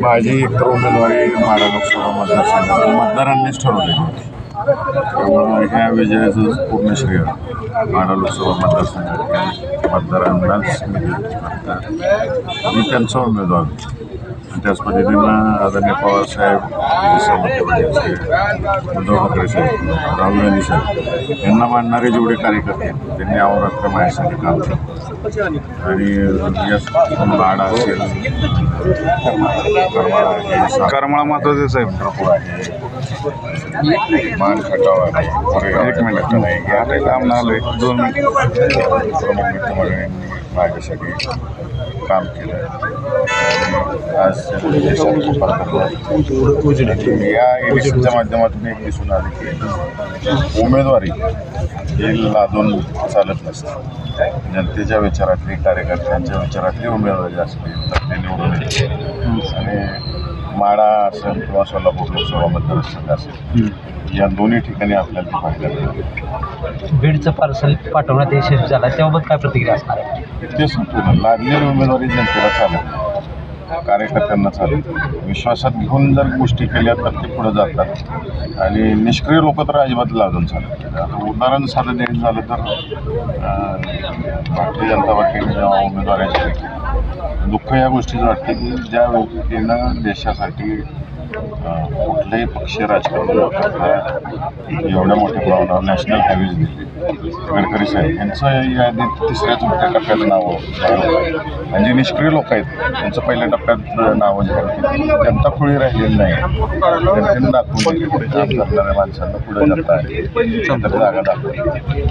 माझी एकतर उमेदवारी माडा लोकसभा मतदारसंघात मतदारांनीच ठरवली होती. त्यामुळं ह्या विजयाचं पूर्ण श्रेय माडा लोकसभा मतदारसंघात मतदारांनाच मी त्यांचा उमेदवार. त्याच पद्धतीनं आदरणीय पवारसाहेब उद्धव ठाकरे साहेब राहुल गांधी साहेब यांना मानणारे जेवढे कार्यकर्ते त्यांनी अहोरात्र माझ्यासाठी काम केलं. आणि माडा असेल करमाळा महत्त्वाचे साहेब. पंढरपूर आहे. मान खटाव आहे. एक मिनिट. आहे या काही लांब आलोय दोन मिनिट. प्रमुख मित्रमंडळींनी माझ्यासाठी काम केलं आज या एडिशनच्या माध्यमातून एक दिसून आले की उमेदवारी हे लादून चालत नसते. जनतेच्या विचारातली कार्यकर्त्यांच्या विचारातली उमेदवारी असते तर ते निवडून आणि माडा असेल किंवा सोलापूर लोकसभा मतदारसंघ असेल या दोन्ही ठिकाणी आपल्याला ते पाहायला मिळालं. बीडचं पार्सल पाठवण्यात यशस्वी झाला त्याबाबत काय प्रतिक्रिया असणार आहे? ते संपूर्ण लादलेली उमेदवारी जनतेला चालत कार्यकर्त्यांना चालेल विश्वासात घेऊन जर गोष्टी केल्या तर ते पुढे जातात. आणि निष्क्रिय लोक तर अजिबात लाजून चालत आता उदाहरण साधं द्यायचं झालं तर भारतीय जनता पार्टीने जेव्हा उमेदवाराची दुःख या गोष्टीचं वाटतं की ज्या व्यक्तीनं देशासाठी अं, पक्षीय राजकारण न करता एवढ्या मोठ्या प्रमाणावर नॅशनल हायवेज दिले. गडकरी साहेब यांचं यादीत तिसऱ्या चौथ्या टप्प्यात नावं म्हणजे आणि जे निष्क्रिय लोक आहेत. त्यांचं पहिल्या टप्प्यात नावं जाहीर केली त्यांना खुळी राहिलेली नाही. त्यांना दाखवून दिली. काम करणाऱ्या माणसांना पुढे जाता आहे जागा दाखवली